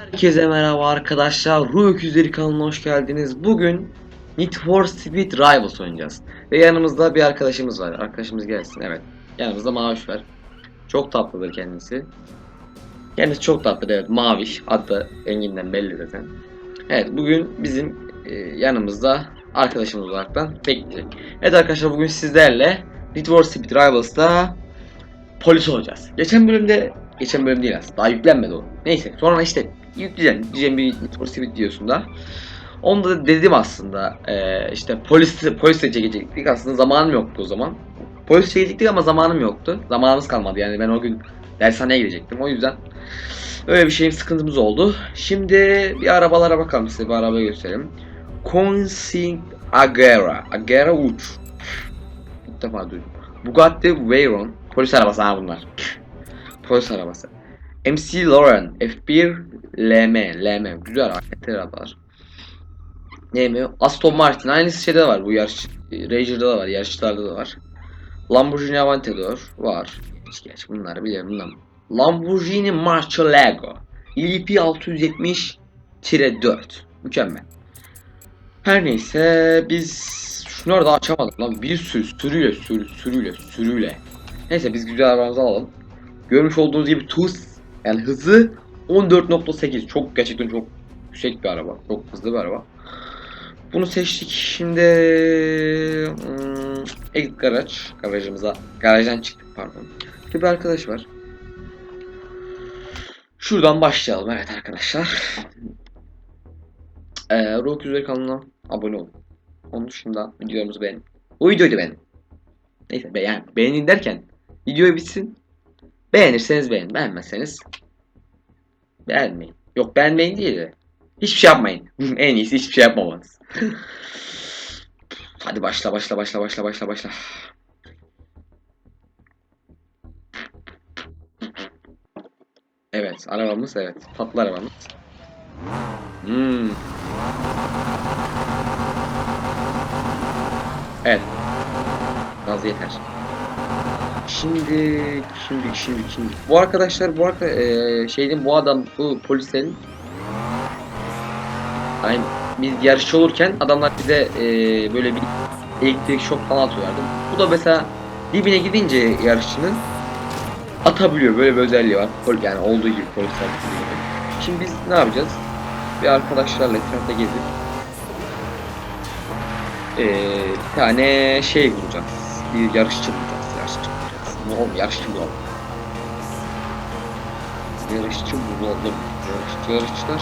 Herkese merhaba arkadaşlar. Ruh Öküzleri kanalına hoş geldiniz. Bugün Need for Speed Rivals oynayacağız. Ve yanımızda bir arkadaşımız var. Arkadaşımız gelsin. Evet. Yanımızda Maviş var. Çok tatlıdır kendisi. Kendisi çok tatlıdır evet. Maviş. Adı renginden belli zaten. Evet bugün bizim e, yanımızda arkadaşımız olaraktan bekleyecek. Evet arkadaşlar bugün sizlerle Need for Speed Rivals'ta polis olacağız. Geçen bölümde geçen bölüm değil aslında. Daha yüklenmedi o. Neyse sonra işte yükleyeceğim. Diyeceğim bir Need for Speed diyorsun Onu da dedim aslında. Ee, işte polis polisle çekecektik. Aslında zamanım yoktu o zaman. Polis çekecektik ama zamanım yoktu. Zamanımız kalmadı yani ben o gün dershaneye gidecektim. O yüzden öyle bir şeyim sıkıntımız oldu. Şimdi bir arabalara bakalım size bir araba göstereyim. Consing Agera. Agera uç. İlk defa duydum. Bugatti Veyron. Polis arabası ha bunlar. Polis arabası. MC Lauren F1 LM LM güzel. Yeter arabalar. Ne mi? Aston Martin aynısı şeyde de var bu yarış Ranger'da da var yarışlarda da var. Lamborghini Aventador var. Hiç geç bunları biliyorum bundan. Lamborghini Murcielago LP 670-4 Mükemmel. Her neyse biz şunları da açamadık lan bir sürü sürüyle sürü, sürüyle sürüyle. Neyse biz güzel arabamızı alalım. Görmüş olduğunuz gibi TUS yani hızı 14.8 çok gerçekten çok yüksek bir araba. Çok hızlı bir araba. Bunu seçtik. Şimdi hmm, exit garaj garajımıza garajdan çıktık pardon. Bir arkadaş var. Şuradan başlayalım evet arkadaşlar. Ee, Rock Üzeri kanalına abone olun. Onun dışında videolarımızı beğenin. O videoyu da beğenin. Neyse beğen, beğenin derken video bitsin. Beğenirseniz beğenin. Beğenmezseniz beğenmeyin. Yok beğenmeyin değil de hiçbir şey yapmayın. en iyisi hiçbir şey yapmamanız. Hadi başla başla başla başla başla başla. Evet arabamız evet. Tatlı arabamız. Hmm. Evet. Gaz yeter. Şimdi, şimdi, şimdi, şimdi. Bu arkadaşlar, bu arka, e, şeyin, bu adam, bu polislerin Aynı biz yarışçı olurken adamlar bize e, böyle bir elektrik şok falan atıyorlardı. Bu da mesela dibine gidince yarışçının atabiliyor. Böyle bir özelliği var. Yani olduğu gibi polisler. Şimdi biz ne yapacağız? Bir arkadaşlarla etrafta gezip e, bir tane şey bulacağız. Bir yarışçı bulacağız. Oğlum yarışçı bulalım. Yarışçı bulalım. Yarışçı yarışçılar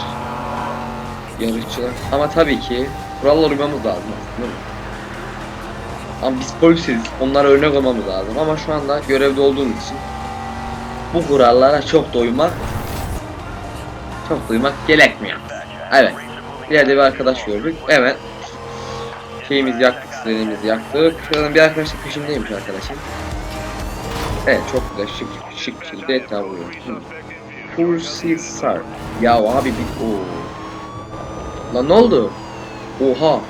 yarışçılar. Ama tabii ki kurallara uymamız lazım aslında. Ama biz polisiz. Onlara örnek olmamız lazım. Ama şu anda görevde olduğumuz için bu kurallara çok da uymak çok da uymak gerekmiyor. Evet. İleride bir arkadaş gördük. Evet. Şeyimizi yaktık, sirenimizi yaktık. Şuradan bir arkadaş da peşimdeymiş arkadaşım. Evet çok güzel şık şık bir şekilde etrafı vuruyor. Pulsar. Ya abi bir o Lan ne oldu? Oha.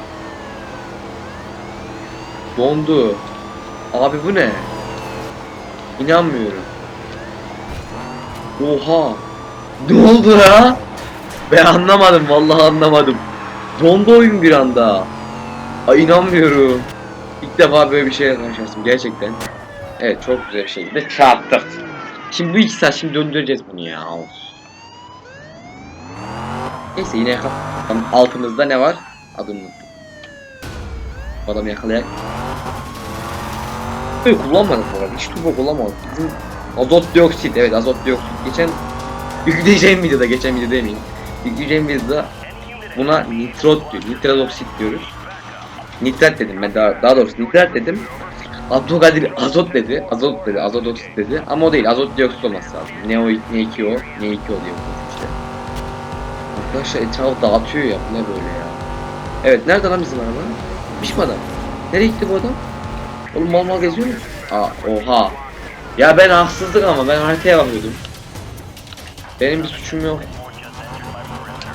Dondu. Abi bu ne? İnanmıyorum. Oha. Ne oldu ya? Ben anlamadım vallahi anlamadım. Dondu oyun bir anda. Ay inanmıyorum. İlk defa böyle bir şeye karşılaştım gerçekten. Evet çok güzel bir şekilde çarptık. Şimdi bu iki saat şimdi döndüreceğiz bunu ya. Neyse yine yakal. Altımızda ne var? Bu adamı yakalayak. Böyle kullanmadık bu. Hiç turbo kullanmadık. Bizim azot dioksit. Evet azot dioksit. Geçen yükleyeceğim videoda geçen video demeyeyim. Yükleyeceğim videoda buna nitrot diyor. Nitrodoksit diyoruz. Nitrat dedim ben daha, daha doğrusu nitrat dedim. Abdülkadir azot dedi. Azot dedi. Azotoksit dedi. Ama o değil. Azot dioksit olması lazım. Ne o ne 2 o ne 2 o diyor işte. Arkadaşlar etrafı dağıtıyor ya. Ne böyle ya. Evet nerede lan bizim araba? Mi adam? Nereye gitti bu adam? Oğlum mal mal geziyor mu? Aa oha. Ya ben haksızlık ama ben haritaya bakıyordum. Benim bir suçum yok.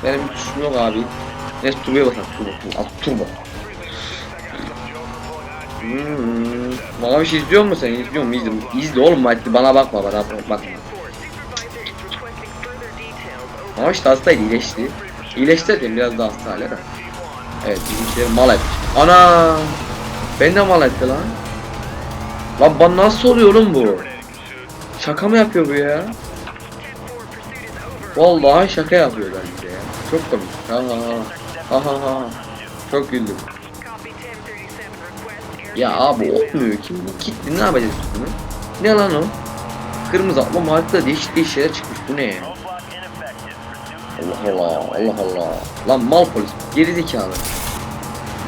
Benim bir suçum yok abi. Neyse turboya bakalım. Turbo, turbo. Turbo. Hmm. Maviş izliyor musun sen? İzliyor musun? İzle. Oğlum hadi bana bakma bana bakma. Ama işte hastaydı iyileşti. İyileşti dedim biraz daha hasta hala da. Evet bizimkileri mal etmiş. Ana! Ben de mal etti lan. Lan bana nasıl oluyor oğlum bu? Şaka mı yapıyor bu ya? Vallahi şaka yapıyorlar bize ya. Çok komik. Ha ha ha. Ha ha ha. Çok güldüm. Ya abi olmuyor. Kim bu kitle ne yapacağız bunu? Ne lan o? Kırmızı atma harita değişik değişik çıkmış. Bu ne? Allah Allah Allah Allah. Lan mal polis geri zekalı.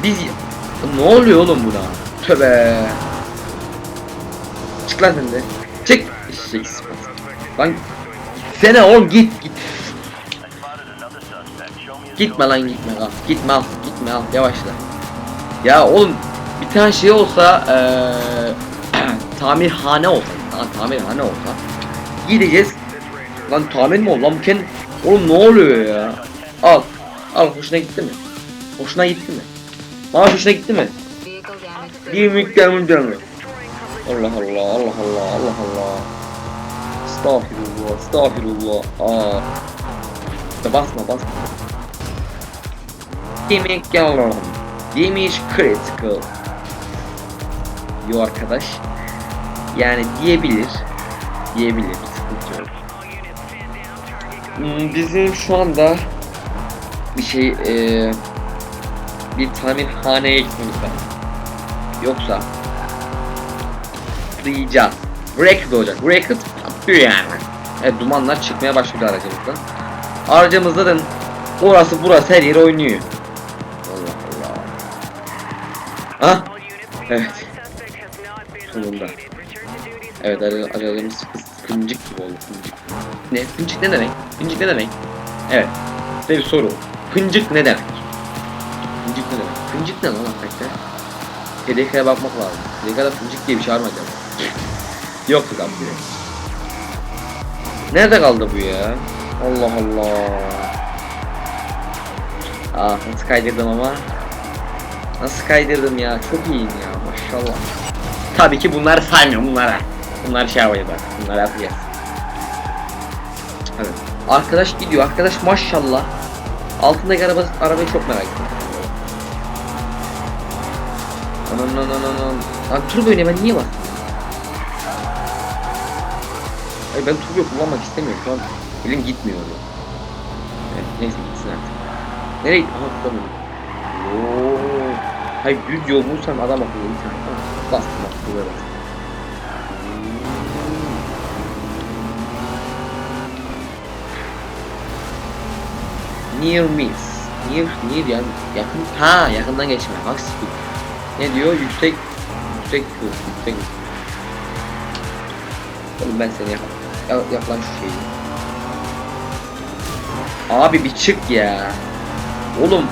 Biz ne oluyor oğlum buna? Tövbe. Çık lan sen de. Çık. Sıpası. Lan sene oğlum git git. Gitme lan gitme al. Gitme al. Gitme al. Yavaşla. Ya oğlum bir tane şey olsa eee tamirhane olsa. Tamam tamirhane olsa. Gideceğiz. Lan tamir mi oldu lan. Oğlum ne oluyor ya? Al. Al hoşuna gitti mi? Hoşuna gitti mi? Bana hoşuna gitti mi? Bir miktar canım? Allah Allah Allah Allah Allah Allah. Estağfirullah estağfirullah. Aa. İşte basma basma. Demek yavrum. Damage critical. Yo arkadaş. Yani diyebilir. Diyebilir. Sıkıntı yok. Hmm, Bizim şu anda bir şey eee bir tamirhaneye gitmemiz lazım. Yoksa patlayacağız. Racket olacak. Racket patlıyor yani. Evet dumanlar çıkmaya başladı aracımızdan. Aracımızda da orası burası her yere oynuyor. Allah Allah. Ah evet. Sonunda. Evet ara- aracımız sıkı- gibi oldu fıncık. Ne? Fıncık ne demek? Fıncık ne demek? Evet. Size bir soru. Fıncık ne demek? Fıncık ne demek? Fıncık ne lan hakikaten? TDK'ya bakmak lazım. TDK'da fıncık diye bir şey var mı acaba? Yok lan bu. Nerede kaldı bu ya? Allah Allah. Ah nasıl kaydırdım ama. Nasıl kaydırdım ya? Çok iyiyim ya maşallah. Tabii ki bunları saymıyorum bunlara. Bunlar şey yapacağız bak. Bunları yapacağız. Evet. Arkadaş gidiyor. Arkadaş maşallah. Altındaki araba, arabayı çok merak ettim. Anan anan anan. Lan turbo ne ben niye bak? Ay ben turbo kullanmak istemiyorum şu an. Elim gitmiyor. oraya. Evet, neyse gitsin artık. Nereye gitti? Aha tutamıyorum. Oo. Hayır düz yol bulsam adam akıllı bir bastım. Near miss. Near, near yani yakın. Ha yakından geçme. Speed. Ne diyor? Yüksek yüksek hız, yüksek hız. Oğlum ben seni yap. Ya, yap lan şu şeyi. Abi bir çık ya. Oğlum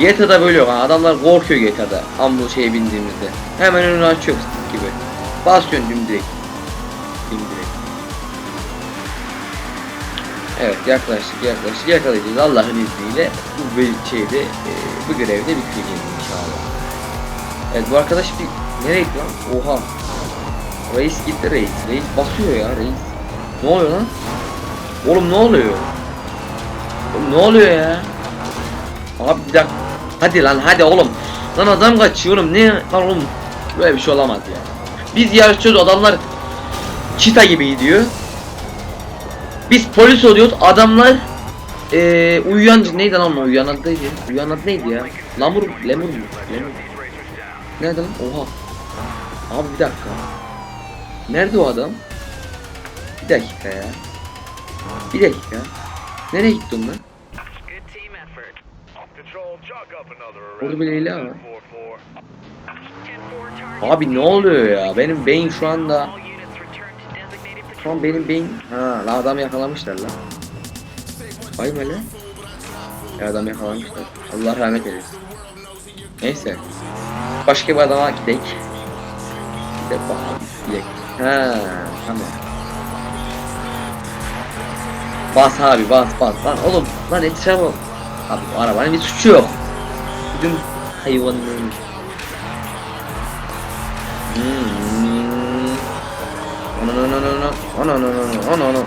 GTA'da böyle yok. Adamlar korkuyor GTA'da. Ambu şeye bindiğimizde. Hemen önünü açıyor gibi. Basıyorsun dimdirek. Dimdirek. Evet yaklaştık yaklaştık yakalayacağız Allah'ın izniyle bu şeyde e, bu görevde bitireceğiz inşallah. Evet bu arkadaş bir nereye gitti lan? Oha. Reis gitti reis. Reis basıyor ya reis. Ne oluyor lan? Oğlum ne oluyor? Oğlum ne oluyor ya? Abi bir dakika. Hadi lan hadi oğlum. Lan adam kaçıyor oğlum. Ne lan oğlum? Böyle bir şey olamaz ya. Biz yarışıyoruz adamlar çita gibi gidiyor. Biz polis oluyoruz adamlar eee uyuyan neydi lan uyuyan adı neydi? Uyuyan adı neydi ya? Lamur, lemur mu? Lemur. Nerede lan? Oha. Abi bir dakika. Nerede o adam? Bir dakika ya. Bir dakika. Nereye gitti onlar? Burada bir Leyla var. 4-4. 10-4 target. Abi ne oluyor ya? Benim beyin şu anda Şu an benim beyin... Ha la adam yakalamışlar lan. Vay be lan. Ya adam yakalamışlar. Allah rahmet eylesin. Neyse. Başka bir adama gidelim. Gidelim bakalım. Gidelim. Ha tamam. Bas abi bas bas lan oğlum lan etrafa Abi bu arabanın bir suçu yok. Bütün hayvanların Ana ana ana ana.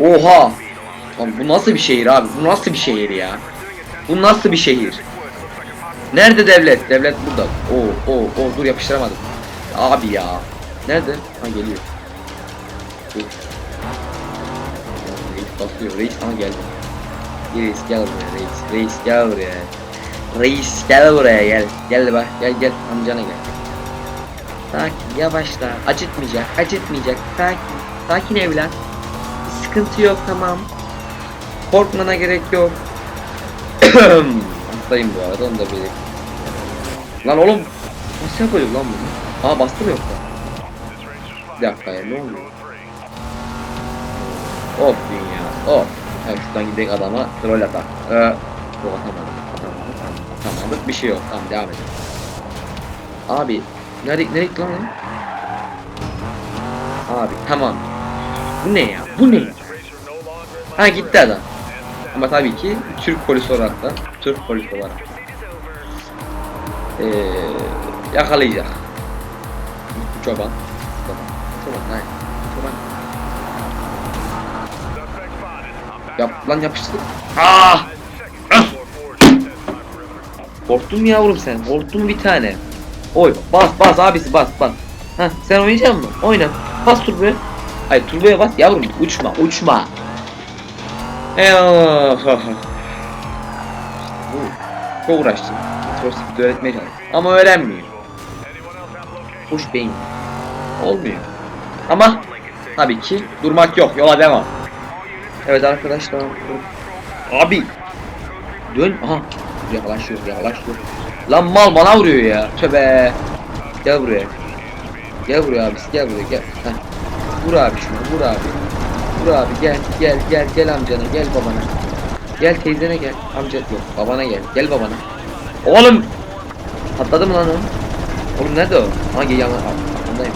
Oha. Lan bu nasıl bir şehir abi? Bu nasıl bir şehir ya? Bu nasıl bir şehir? Nerede devlet? Devlet burada. Oo oo oo dur yapıştıramadım. Abi ya. Nerede? Ha geliyor. Dur. Reis basıyor. Reis sana geldi. Reis gel buraya reis. Reis gel buraya. Reis gel buraya gel. Gel bak gel gel amcana gel. Yavaşla. Acıtmayacak acıtmayacak. Sakin. Sakin. Bir sıkıntı yok tamam. Korkmana gerek yok. Hastayım bu arada onu da belirteyim. Lan oğlum nasıl yapıyorduk lan bunu? Aa bastı mı yoksa? Bir dakika ya ne oluyor? Of dünya of. Evet şuradan gidelim adama troll atar. Ee, yok atamadım. Atamadım. Atamadık bir şey yok. Tamam devam edelim. Abi nereye nereye gitti lan? Abi tamam. Bu ne ya? Bu ne? Ha gitti adam. Ama tabii ki Türk polisi olarak da Türk polisi olarak ee, yakalayacak. Bu çoban. Çoban. Çoban. Hayır. Çoban. Yap lan yapıştır. Ah! Ah! Korktun mu yavrum sen? Korktun bir tane. Oy bas bas abisi bas bas. Ha sen oynayacak mısın? Oyna. Bas turboya. Hayır turboya bas yavrum uçma uçma. Çok uğraştım. Trosit öğretmeye çalıştım. Ama öğrenmiyor. Kuş beyin. Olmuyor. Ama tabii ki durmak yok. Yola devam. Evet arkadaşlar. Abi. Dön. Aha. Yaklaşıyor yaklaşıyor. Lan mal bana vuruyor ya. Tövbe. Gel buraya. Gel buraya abisi gel buraya gel. Heh. Vur abi şunu vur abi. Vur abi gel gel gel gel amcana gel babana. Gel teyzene gel. Amca yok babana gel. Gel babana. Oğlum. Patladı mı lan o? Oğlum nerede o? Ha gel yana. Arkandayım.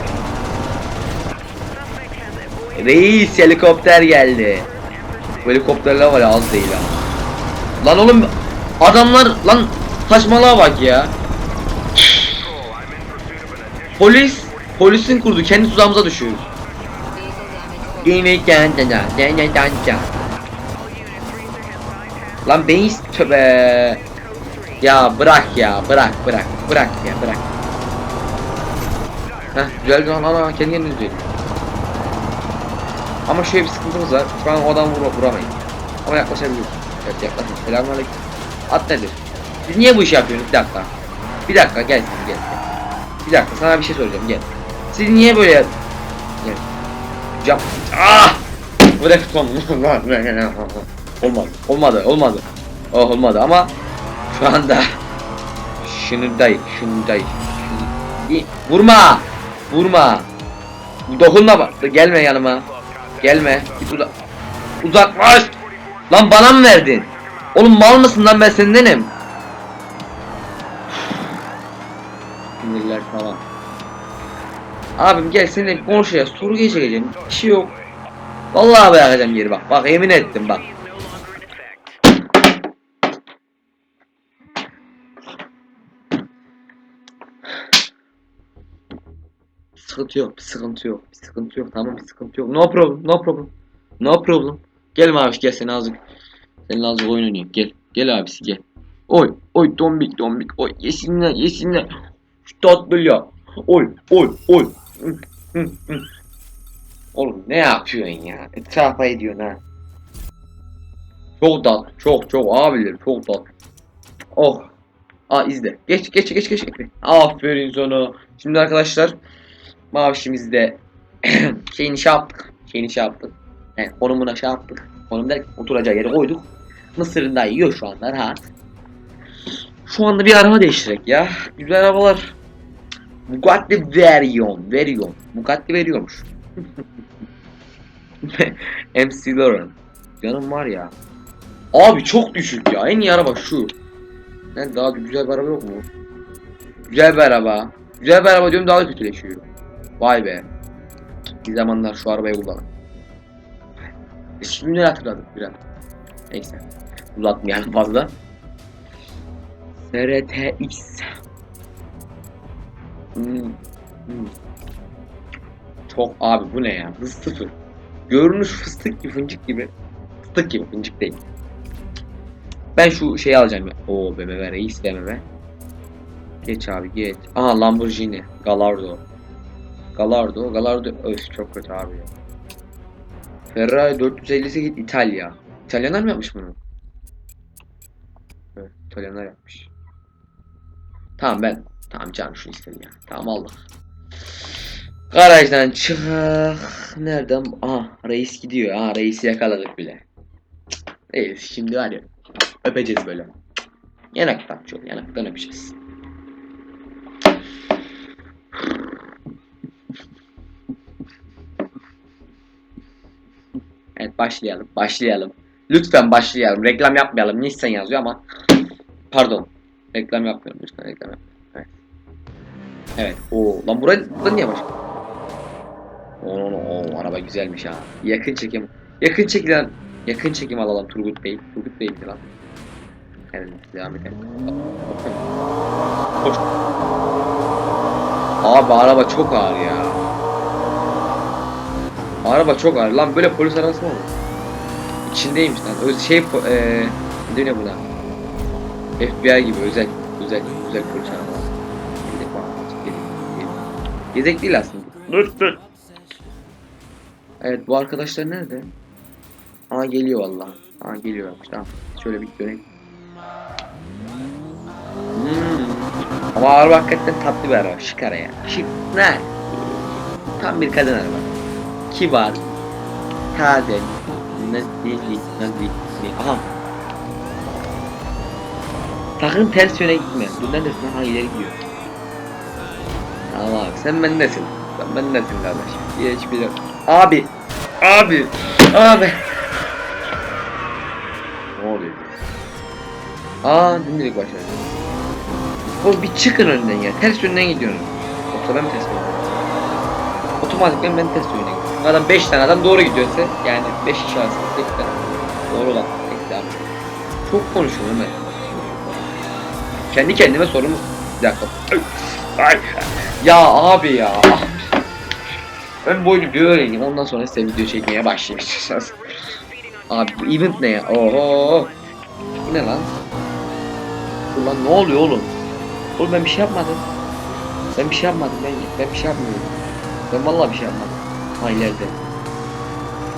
Reis helikopter geldi. Bu helikopterler var ya az değil ha. Lan oğlum adamlar lan saçmalığa bak ya. Polis polisin kurdu kendi tuzağımıza düşüyoruz. Lan beyin töbe. Ya bırak ya bırak bırak bırak ya bırak. Heh güzel lan ana kendi kendine düzeliyor. Ama şöyle bir sıkıntımız var. Şu an o adam vur vuramayız. Ama yaklaşabiliyoruz. Evet yaklaşın. Selamünaleyküm. At nedir? Siz niye bu işi yapıyorsunuz? Bir dakika. Bir dakika gel gel. Bir dakika sana bir şey soracağım gel. Siz niye böyle yap... Cam. Ah! Bırak son. olmadı. Olmadı. Olmadı. Oh olmadı ama şu anda day. Şunu... Vurma! Vurma! Dokunma bak. Gelme yanıma. Gelme. Git uza uzaklaş. Lan bana mı verdin? Oğlum mal mısın lan ben sendenim. Sinirler falan. Abim gel seninle konuşacağız. Soru geçeceğim. Bir şey yok. Vallahi bırakacağım yeri bak. Bak yemin ettim bak. Sıkıntı yok, bir sıkıntı yok, bir sıkıntı yok, tamam bir sıkıntı yok. No problem, no problem. No problem. Gel Maviş gel sen azıcık. Senin azıcık oyun oynayayım. Gel. Gel abisi gel. Oy, oy dombik dombik. Oy yesinler yesinler. Şu tatlı ya. Oy, oy, oy. Oğlum ne yapıyorsun ya? Etrafa ediyorsun ha. Çok tatlı, çok çok abiler çok tatlı. Oh. Aa izle. Geç geç geç geç. Aferin sana. Şimdi arkadaşlar Mavişimizde şeyini şey yaptık. Şeyini şey yaptık. Yani konumuna şey yaptık. Konum derken oturacağı yere koyduk. Mısırını da yiyor şu anda rahat. Şu anda bir araba değiştirek ya. Güzel arabalar. Bugatti Veyron. Veyron. Bugatti veriyormuş. MC Lauren. Canım var ya. Abi çok düşük ya. En iyi araba şu. Ne daha güzel bir araba yok mu? Güzel bir araba. Güzel bir araba diyorum daha da kötüleşiyor. Vay be. Bir zamanlar şu arabayı kullanın. Şimdi hatırladım biraz. Neyse. Uzatmayalım fazla. SRTX. Hmm. Çok abi bu ne ya? Hız sıfır. Görünüş fıstık gibi fıncık gibi. Fıstık gibi fıncık değil. Ben şu şeyi alacağım. Oo BMW reis BMW. Geç abi geç. Aha Lamborghini. Gallardo. Gallardo. Gallardo. Öf çok kötü abi ya. Ferrari 458 İtalya. İtalyanlar mı yapmış bunu? Evet, İtalyanlar yapmış. Tamam ben. Tamam canım şunu istedim ya. Tamam aldık. Garajdan çık. Nereden? Aha reis gidiyor. Aha reisi yakaladık bile. Reis şimdi var ya. Öpeceğiz böyle. Yanaktan çok yanaktan öpeceğiz. Evet başlayalım. Başlayalım. Lütfen başlayalım. Reklam yapmayalım. Nissan yazıyor ama pardon. Reklam yapmıyorum. Lütfen reklam yapmayalım. Evet. Oo lan buraya, burada niye baş? Oo, oo, araba güzelmiş ha. Yakın çekim. Yakın çekilen yakın çekim alalım Turgut Bey. Turgut Bey falan. Evet, devam edelim. Koş. Abi araba çok ağır ya. Araba çok ağır. Lan böyle polis arabası mı olur? İçindeymiş lan. Öz şey eee ne buna? FBI gibi özel özel özel polis arabası. Gezek değil aslında. Dur dur. Evet bu arkadaşlar nerede? Aa geliyor valla. Aa geliyormuş tamam. Şöyle bir dönelim. Hmm. Ama araba hakikaten tatlı bir araba. Şık araba ya. Şık. Ne? Tam bir kadın araba. Kibar. Taze. Nazik. Nazik. Aha. Sakın ters yöne gitme. Dur neredesin? Ha ileri gidiyor. Tamam abi sen bendesin. Sen bendesin kardeşim. Hiçbir şey- Abi. Abi. Abi. Ne oluyor? Aa dimdik başladı. Oğlum bir çıkın önünden ya. Ters yönden gidiyorsun. Yoksa ben mi ters yönden? Otomatikten ben ters yöne gidiyorum. Adam 5 tane adam doğru gidiyorsa yani 5 kişi arasında tek tane doğru olan tek tane. Çok konuşuyorum Ömer. Kendi kendime sorumu bir dakika. Ya abi ya. Ben bu oyunu bir öğreneyim ondan sonra size video çekmeye istiyorsanız. Abi bu event ne ya? Oho. Bu ne lan? Ulan ne oluyor oğlum? Oğlum ben bir şey yapmadım. Ben bir şey yapmadım ben ben bir şey yapmıyorum. Ben vallahi bir şey yapmadım. Ha ileride.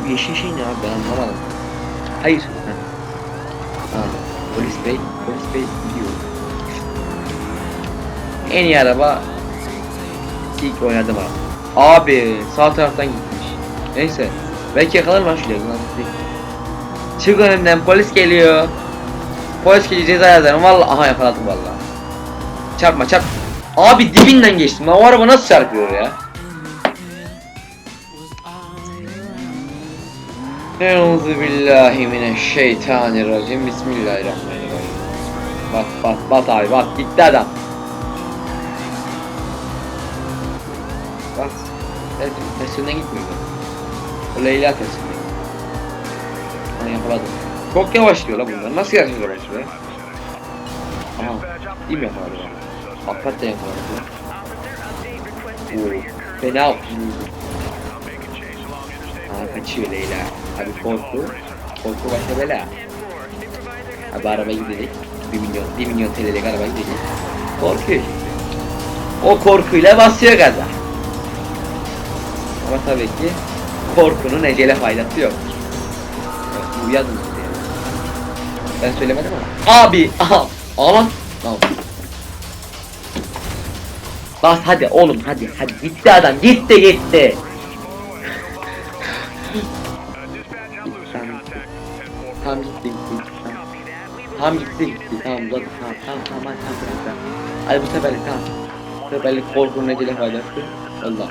Bu yeşil şey ne abi ben anlamadım. Hayır. Ha. ha. Polis bey, polis bey. En iyi araba ilk oynadım abi. Abi sağ taraftan gitmiş. Neyse. Belki şuraya. lan. Çık önümden polis geliyor. Polis geliyor ceza yazarım valla. Aha yakaladım valla. Çarpma çarp. Abi dibinden geçtim lan o araba nasıl çarpıyor ya? Euzu billahi mineşşeytanirracim. Bismillahirrahmanirrahim. Bak bak bak abi bak gitti adam. Evet, tersine gitmiyor. O Leyla tersine. Onu yakaladım. Çok yavaş diyor la bunlar. Nasıl yavaş yavaş be? Aha. İyi mi yakaladı? Hakikaten yakaladı. Oo. Fena Aa kaçıyor Leyla. Abi korku. Korku başa bela. Abi araba gidecek. 1 milyon, 1 milyon TL'lik araba gidecek. Korkuyor. O korkuyla basıyor gaza. Ama tabii ki korkunun ecele faydası yok. Evet, bu yazın. Ben söylemedim ama. Abi! Aha! Ama! Tamam. Bas hadi oğlum hadi hadi gitti adam gitti gitti. Tamam gitti gitti. Tamam gitti gitti. Tamam uzadı. Tamam tamam tamam hadi tamam tamam. Hadi bu seferlik tamam. Bu seferlik korkunun ecele faydası. Allah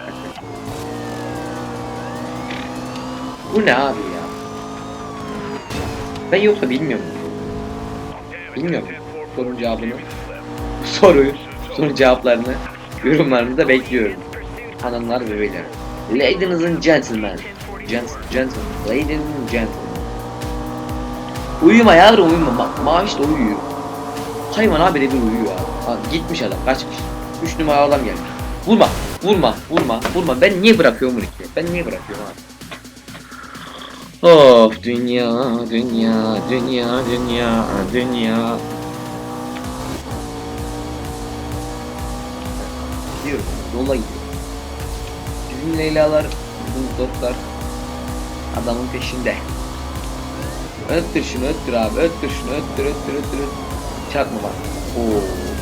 Bu ne abi ya? Ben yoksa bilmiyorum. Bilmiyorum. Sorunun cevabını. Soruyu, sorun cevaplarını, yorumlarını da bekliyorum. Hanımlar ve beyler. Ladies and gentlemen. Gent gentlemen. Ladies and gentlemen. Uyuma yavrum uyuma. Bak maviş de uyuyor. Hayvan abi de bir uyuyor abi. Ha, gitmiş adam kaçmış. 3 numara adam gelmiş. Vurma, vurma, vurma, vurma. Ben niye bırakıyorum bunu ki? Ben niye bırakıyorum abi? Of dünya, dünya, dünya, dünya, dünya. Gidiyoruz, yola gidiyoruz. Bizim Leyla'lar, bizim dostlar adamın peşinde. Öttür şunu, öttür abi, öttür şunu, öttür, öttür, öttür. Çarpma bak. Oo,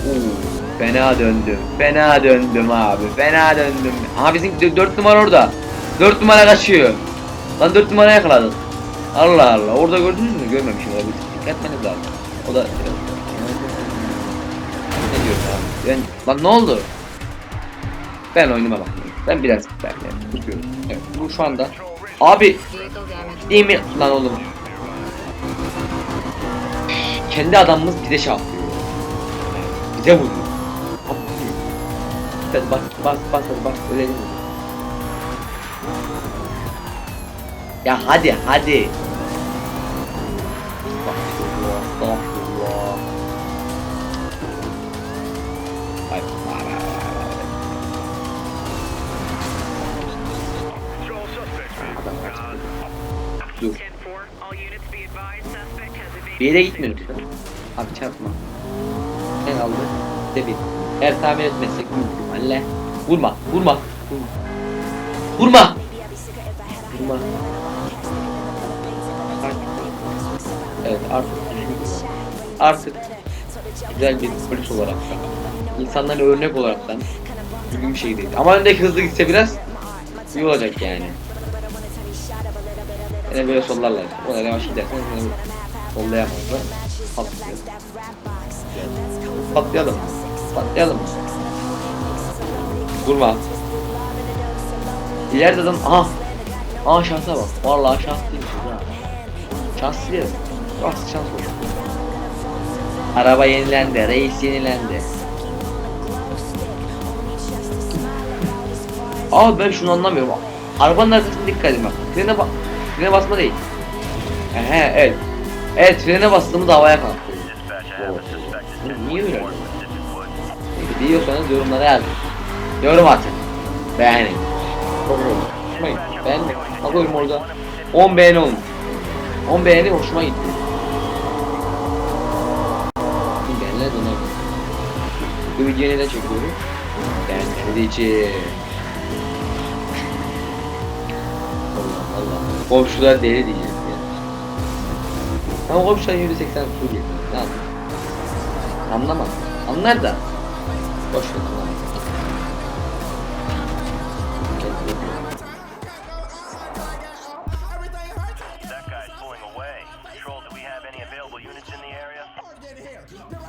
oo. Fena döndüm, fena döndüm abi, fena döndüm. Aha bizim 4 numara orada. 4 numara kaçıyor. Lan 4 numara yakaladık. Allah Allah. Orada gördünüz mü? Görmemişim. Orada dikkat etmeniz lazım. O da ne diyorum abi? Ben... Lan ne oldu? Ben oyunuma bakmıyorum. Ben biraz ben tutuyorum. Evet. Bu şu anda. Abi değil mi? Lan oğlum. Kendi adamımız bize şey yapıyor. Bize vuruyor. Bas bas bas bas ölelim. Ya hadi hadi. Estağfurullah, estağfurullah. Ay, ay, ay, ay. Control suspects vehicle gone. Dur. 10-4, all units be advised, suspect has evaded. Bir yere gitmiyoruz. Abi çarpma. Sen aldı. De bir. Eğer tahmin etmezsek büyük ihtimalle. Vurma, vurma. Vurma. Vurma. Vurma. Evet artık artık güzel bir polis olarak da insanlara örnek olarak da düzgün bir şey değil. Ama öndeki hızlı gitse biraz iyi olacak yani. Yine böyle sollarlar. Ona yavaş gidersen yine sollayamazlar. Patlıyor. Patlayalım. Patlayalım. Durma. İleride adam aha. Aha şansa bak. Vallahi şans değilmiş ha. Şans şans olur. Araba yenilendi. Reis yenilendi. Abi ben şunu anlamıyorum. Arabanın arkasına dikkat edin bak. Frene, ba frene basma değil. Ehe evet. Evet frene bastığımı da havaya kalktı. Niye öyle? Peki diyorsanız yorumlara yazın. Yorum atın. Beğenin. Hoşuma gitti. Beğendim. Alıyorum orada. 10 beğeni olmuş. 10 beğeni hoşuma gitti. Beğeniler döner. Bu videoyu neden çekiyorum? Beğenmediği için. Allah Allah. Komşular deli diyeceğim ya. Ama komşular 180 su geliyor. Ne yapayım? Anlamaz. Anlar da. Boş ver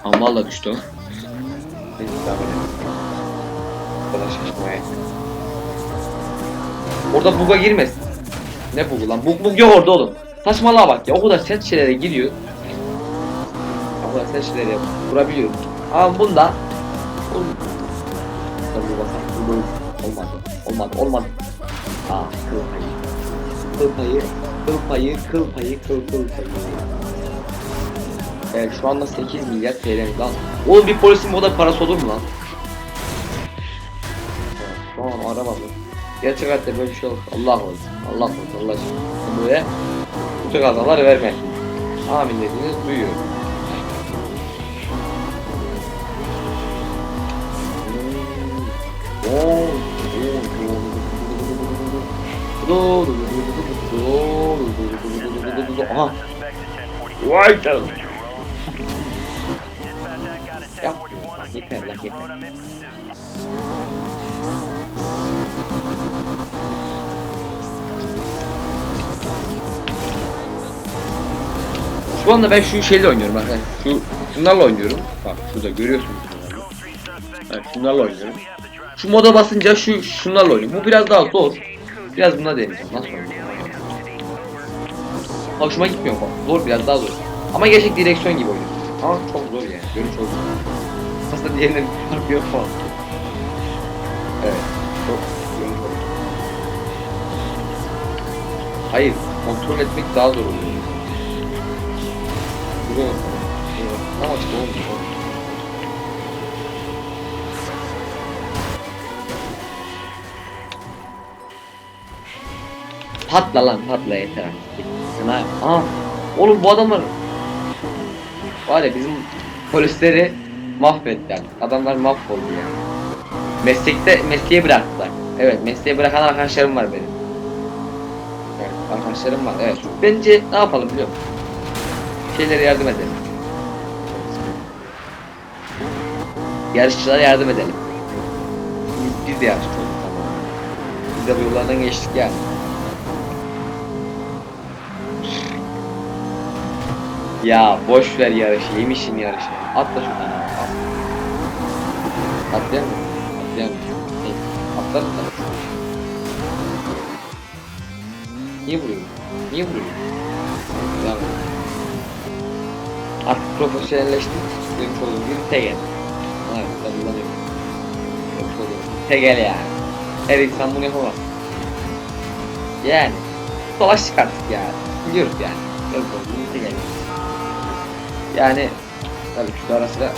Ama valla düştü o. Orada buga girmesin. Ne bugu lan? Bug bug yok orada oğlum. Saçmalığa bak ya. O kadar sert şeylere giriyor. O kadar sert şeylere vurabiliyor. Ama bunda. Tabii böyle olmadı. Olmadı. Olmadı. Aa kıl payı. Kıl payı. Kıl payı. Kıl payı. Kıl kıl payı. Evet şu anda 8 milyar TL lan. Oğlum bir polisin bu kadar parası olur mu lan? Evet, Tamam araba bu. Gerçek hayatta böyle bir şey olur. Allah korusun. Allah korusun. Allah aşkına. Böyle kötü kazalar verme. Amin dediğiniz duyuyor. Aha. Vay Yeter. Şu anda ben şu şeyle oynuyorum yani Şu şunlarla oynuyorum. Bak şurada görüyorsunuz. Evet, şunlarla oynuyorum. Şu moda basınca şu şunlarla oynuyorum. Bu biraz daha zor. Biraz buna deneyeceğim. Nasıl oynuyorum? Hoşuma gitmiyor bak. Zor biraz daha zor. Ama gerçek direksiyon gibi oynuyor. Ama çok Aslında diğerinden bir fark yok falan. Evet. Çok. Hayır. Kontrol etmek daha zor oluyor. Duruyor. Duruyor. Ama olmuyor. Patla lan patla yeter artık. ha? Aa, oğlum bu adamlar var ya bizim polisleri mahvettiler. Adamlar mahvoldu ya. Meslekte mesleği bıraktılar. Evet mesleği bırakan arkadaşlarım var benim. Evet arkadaşlarım var. Evet. Bence ne yapalım biliyor musun? Şeylere yardım edelim. Yarışçılara yardım edelim. Biz de yarışçı olduk tamam. Biz de bu yollardan geçtik yani. Ya boş ver yarışı, yemişim yarışı. Atla şuradan. At. Atlayalım mı? Atlayalım. Neyse, Atlarız da. Niye vuruyorsun? Niye vuruyorsun? Devam et. Artık profesyonelleştik. Görmüş olduğunuz gibi tegel. Ben kullanıyorum. Görmüş gibi tegel yani. Her insan bunu yapamaz. Yani. Dolaştık artık yani. Biliyoruz yani. Görmüş olduğunuz gibi tegel. Yani tabii şu ara sıra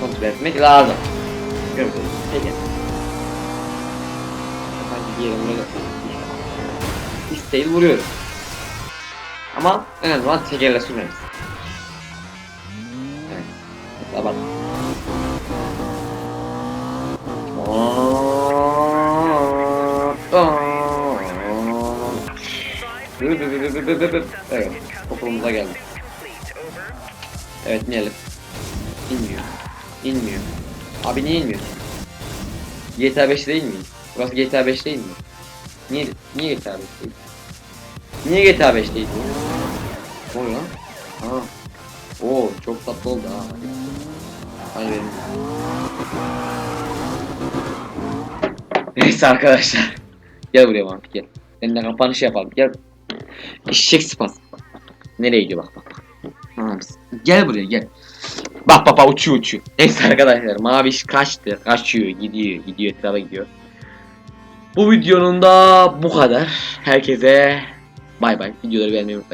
kontrol etmek lazım. Gibi tegel. Sanki bir yerim böyle isteği vuruyorum. Ama en azından tekerle sürmemiz. Evet. Mesela bak. Evet. Okulumuza geldik. Evet inelim. İnmiyor. İnmiyor. Abi niye inmiyor? GTA 5 değil miyiz? Burası GTA 5 değil mi? Niye, niye GTA 5 değil? Niye GTA 5 değil? Ne oluyor lan? Ha. Oo çok tatlı oldu ha. Hadi benim. Neyse arkadaşlar. Gel buraya bak gel. Seninle kapanış yapalım. Gel. Eşek sıpası. Nereye gidiyor bak bak biz- Gel buraya gel. Bak bak bak uçuyor uçuyor. Neyse arkadaşlar maviş kaçtı. Kaçıyor gidiyor gidiyor etrafa gidiyor. Bu videonun da bu kadar. Herkese bay bay. Videoları beğenmeyi unutmayın.